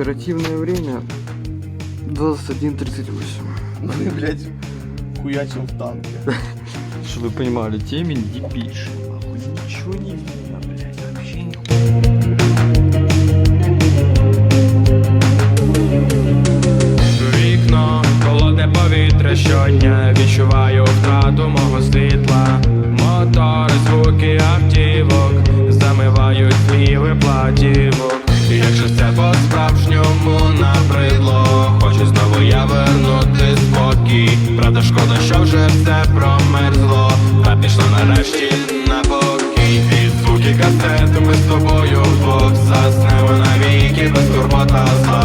Оперативное время 21.38. Ми, блядь, хуячим в танки. Чтобы вы понимали, темень. Нахуй ничего не видно, блядь, вообще нихуя. Вікно, холодне повітря щодня Відчуваю втрату мого світла Мотори, звуки автівок Замивають пліви платівок І Якщо все по-справжньому спокій шкода, що вже все промерзло. Та пішло нарешті на покій. Під звуки касети ми з тобою вдвох Заснемо навіки. Без турбота зла